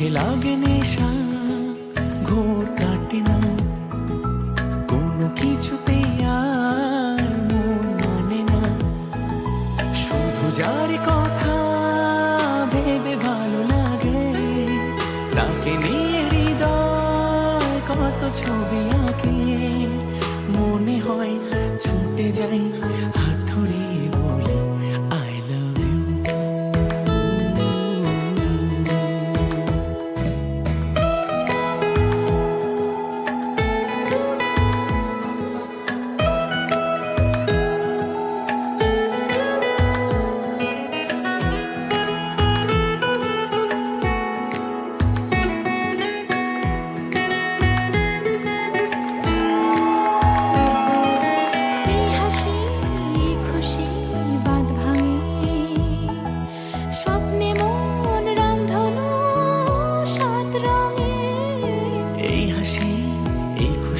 চোখে লাগে নেশা, ঘোর কাটে না। কোনো কিছুতে আর মন মানে না। শুধু যার কথা ভেবে ভালো লাগে, তাকে নিয়ে হৃদয় কত ছবি আঁকে। মনে হয় ছুটে যাই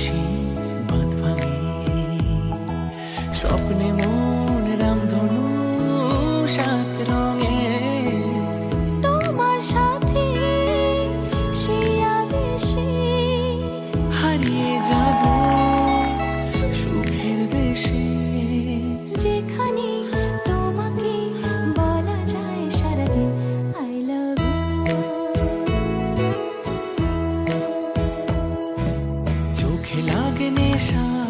心。লাগে নেশা।